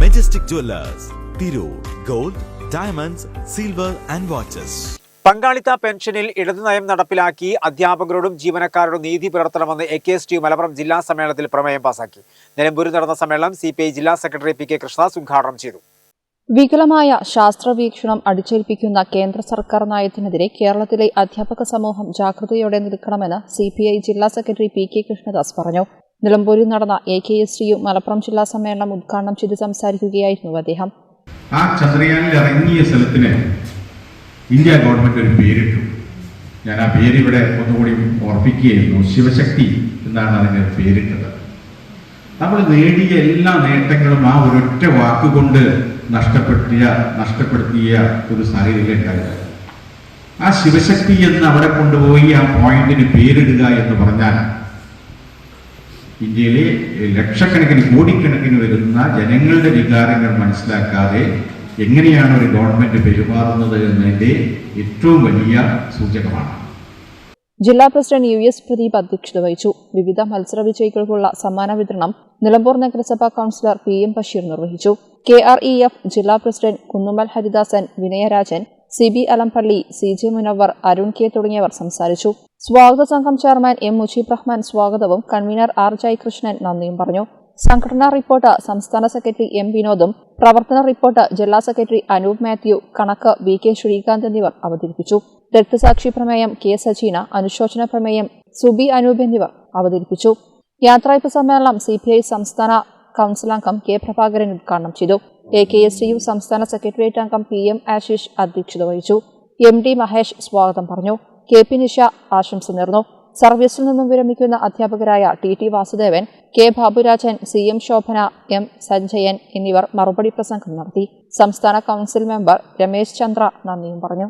Majestic jewellers Tirur gold diamonds silver and watches പങ്കാളിത്ത പെൻഷനിൽ ഇടതു നയം നടപ്പിലാക്കി അധ്യാപകരോടും ജീവനക്കാരോടും നീതി പുലർത്തണമെന്ന് A K S T Malappuram ജില്ലാ സമ്മേളനത്തിൽ പ്രമേയം പാസാക്കി. നിലമ്പൂരിൽ നടന്ന സമ്മേളനം സി പി ഐ ജില്ലാ സെക്രട്ടറി പി കെ കൃഷ്ണദാസ് ഉദ്ഘാടനം ചെയ്തു. വികലമായ ശാസ്ത്രവീക്ഷണം അടിച്ചേൽപ്പിക്കുന്ന കേന്ദ്ര സർക്കാർ നയത്തിനെതിരെ കേരളത്തിലെ അധ്യാപക സമൂഹം ജാഗ്രതയോടെ നിൽക്കണമെന്ന് സി പി ഐ ജില്ലാ സെക്രട്ടറി പി കെ കൃഷ്ണദാസ് പറഞ്ഞു. നിലമ്പൂരിൽ നടന്ന A K S T U Malappuram ജില്ലാ സമ്മേളനം ഉദ്ഘാടനം ചെയ്ത് സംസാരിക്കുകയായിരുന്നു അദ്ദേഹം. ആ ചന്ദ്രയാനിൽ ഇറങ്ങിയ സ്ഥലത്തിന് ഇന്ത്യ ഗവൺമെന്റ് ഒരു പേരിട്ടു. ഞാൻ ആ പേര് ഇവിടെ ഒന്നുകൂടി ഓർപ്പിക്കുകയായിരുന്നു. ശിവശക്തി എന്നാണ് അതിന് പേരിട്ടത്. നമ്മൾ നേടിയ എല്ലാ നേട്ടങ്ങളും ആ ഒരൊറ്റ വാക്കുകൊണ്ട് നഷ്ടപ്പെടുത്തിയ നഷ്ടപ്പെടുത്തിയ ഒരു സാഹചര്യം ഉണ്ടായത് ആ ശിവശക്തി എന്ന് അവിടെ കൊണ്ടുപോയി ആ പോയിന്റിന് പേരിടുക എന്ന് പറഞ്ഞാൽ ഇന്ത്യയിലെ ലക്ഷക്കണക്കിന് കോടിക്കണക്കിന് വരുന്ന ജനങ്ങളുടെ വികാരങ്ങൾ മനസ്സിലാക്കാതെ എങ്ങനെയാണ് ഒരു ഗവൺമെന്റ് പെരുമാറുന്നത് എന്നതിന്റെ ഏറ്റവും വലിയ സൂചകമാണ്. ജില്ലാ പ്രസിഡന്റ് യു എസ് പ്രദീപ് അധ്യക്ഷത വഹിച്ചു. വിവിധ മത്സര വിജയികൾക്കുള്ള സമ്മാന വിതരണം നിലമ്പൂർ നഗരസഭാ കൌൺസിലർ പി എം ബഷീർ നിർവഹിച്ചു. കെ ആർ ഇ എഫ് ജില്ലാ president Kunnumal Haridasan Vinayarajan C B Alampally C J Munavar Arun K തുടങ്ങിയവർ സംസാരിച്ചു. സ്വാഗത സംഘം ചെയർമാൻ എം മുജീബ് റഹ്മാൻ സ്വാഗതവും കൺവീനർ ആർ ജയകൃഷ്ണൻ നന്ദിയും പറഞ്ഞു. സംഘടനാ റിപ്പോർട്ട് സംസ്ഥാന സെക്രട്ടറി എം വിനോദും പ്രവർത്തന റിപ്പോർട്ട് ജില്ലാ സെക്രട്ടറി അനൂപ് മാത്യു കണക്ക് വി കെ ശ്രീകാന്ത് എന്നിവർ അവതരിപ്പിച്ചു. രക്തസാക്ഷി പ്രമേയം കെ സജീന അനുശോചന പ്രമേയം സുബി അനൂപ് എന്നിവർ അവതരിപ്പിച്ചു. യാത്രയപ്പ് സമ്മേളനം സി സംസ്ഥാന കൗൺസിൽ കെ പ്രഭാകരൻ ഉദ്ഘാടനം ചെയ്തു. A K S T U സംസ്ഥാന സെക്രട്ടേറിയറ്റ് അംഗം പി എം ആശിഷ് അധ്യക്ഷത വഹിച്ചു. എം ഡി മഹേഷ് സ്വാഗതം പറഞ്ഞു. കെ പി നിഷ ആശംസ നേർന്നു. സർവീസിൽ നിന്നും വിരമിക്കുന്ന അധ്യാപകരായ T T Vasudevan K Baburajan C M Shobhana M Sanjayan എന്നിവർ മറുപടി പ്രസംഗം നടത്തി. സംസ്ഥാന കൗൺസിൽ മെമ്പർ രമേശ് ചന്ദ്ര നന്ദിയും പറഞ്ഞു.